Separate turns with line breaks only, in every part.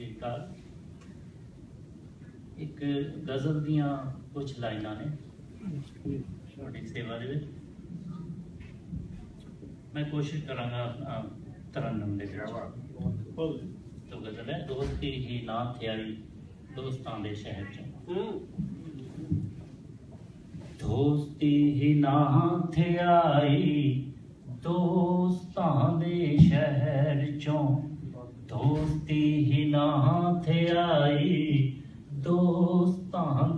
ਸ੍ਰੀਕਾਲ ਇੱਕ ਗਜ਼ਲ ਦੀਆਂ ਕੁਝ ਲਾਈਨਾਂ ਨੇ ਸਾਡੀ ਸੇਵਾ ਦੇ ਵਿੱਚ ਮੈਂ ਕੋਸ਼ਿਸ਼ ਕਰਾਂਗਾ ਤਰਨਮ ਦੇ ਜਰਾਵਾ ਬੋਲ ਤੋ ਗਜ਼ਲ ਹੈ ਦੋਸਤੀ ਹੀ ਨਾ ਥਿਆਈ ਦੋਸਤਾਂ ਦੇ ਸ਼ਹਿਰ ਚ ਦੋਸਤੀ ਹੀ ਨਾ ਥਿਆਈ ਦੋਸਤਾਂ ਦੇ ਸ਼ਹਿਰ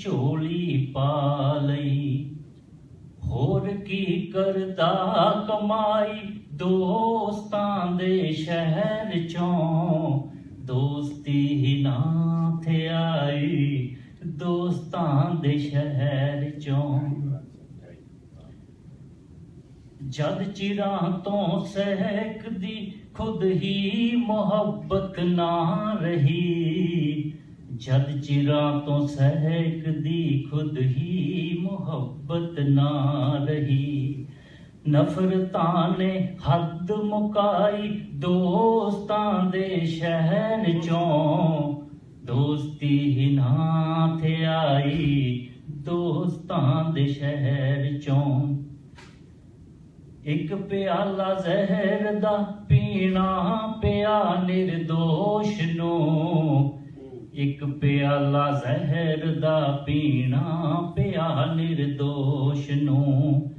ਝੋਲੀ ਪਾ ਲਈ ਹੋਰ ਕੀ ਕਰਦਾ ਕਮਾਈ ਦੋਸਤਾਂ ਦੇ ਸ਼ਹਿਰ ਚੋਂ ਦੋਸਤੀ ਹੀ ਨਾ ਥੇ ਆਈ ਦੋਸਤਾਂ ਦੇ ਸ਼ਹਿਰ ਚੋਂ ਜਦ ਚਿਰਾਂ ਤੋਂ ਸਹਿਕਦੀ ਖੁਦ ਹੀ ਮੁਹੱਬਤ ਨਾ ਰਹੀ جد تو سہک دی خود ہی محبت نہ رہی نفرتان نے حد مکائی دوستان دے شہن چون دوستی ہی نہ تھے آئی دوستان دے شہر چون ایک پیالہ زہر دا پینا پیا نردوش نوں ਇੱਕ ਪਿਆਲਾ ਜ਼ਹਿਰ ਦਾ ਪੀਣਾ ਪਿਆ નિર્ਦੋਸ਼ ਨੂੰ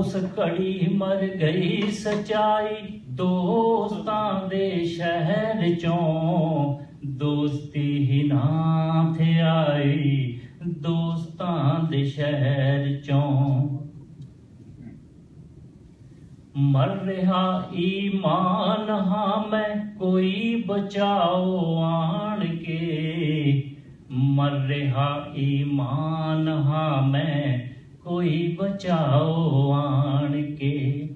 ਉਸ ਘੜੀ ਮਰ ਗਈ ਸਚਾਈ ਦੋਸਤਾਂ ਦੇ ਸ਼ਹਿਰ ਚੋਂ ਦੋਸਤੀ ਹੀ ਨਾ ਥਿਆਈ ਦੋਸਤਾਂ ਦੇ ਸ਼ਹਿਰ ਚੋਂ ਮਰ ਰਿਹਾ ਈਮਾਨ ਹਾਂ ਮੈਂ ਕੋਈ ਬਚਾਓ ਆਣ ਕੇ ਮਰ ਰਿਹਾ ਈਮਾਨ ਹਾਂ ਮੈਂ ਕੋਈ ਬਚਾਓ ਆਣ ਕੇ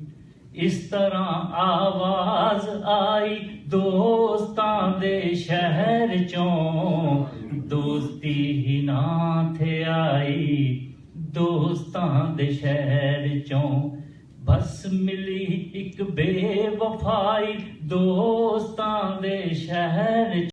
ਇਸ ਤਰ੍ਹਾਂ ਆਵਾਜ਼ ਆਈ ਦੋਸਤਾਂ ਦੇ ਸ਼ਹਿਰ ਚੋਂ ਦੋਸਤੀ ਹੀ ਨਾ ਥੇ ਆਈ ਦੋਸਤਾਂ ਦੇ ਸ਼ਹਿਰ ਚੋਂ ਬਸ ਮਿਲੀ ਇੱਕ ਬੇਵਫਾਈ ਦੋਸਤਾਂ ਦੇ ਸ਼ਹਿਰ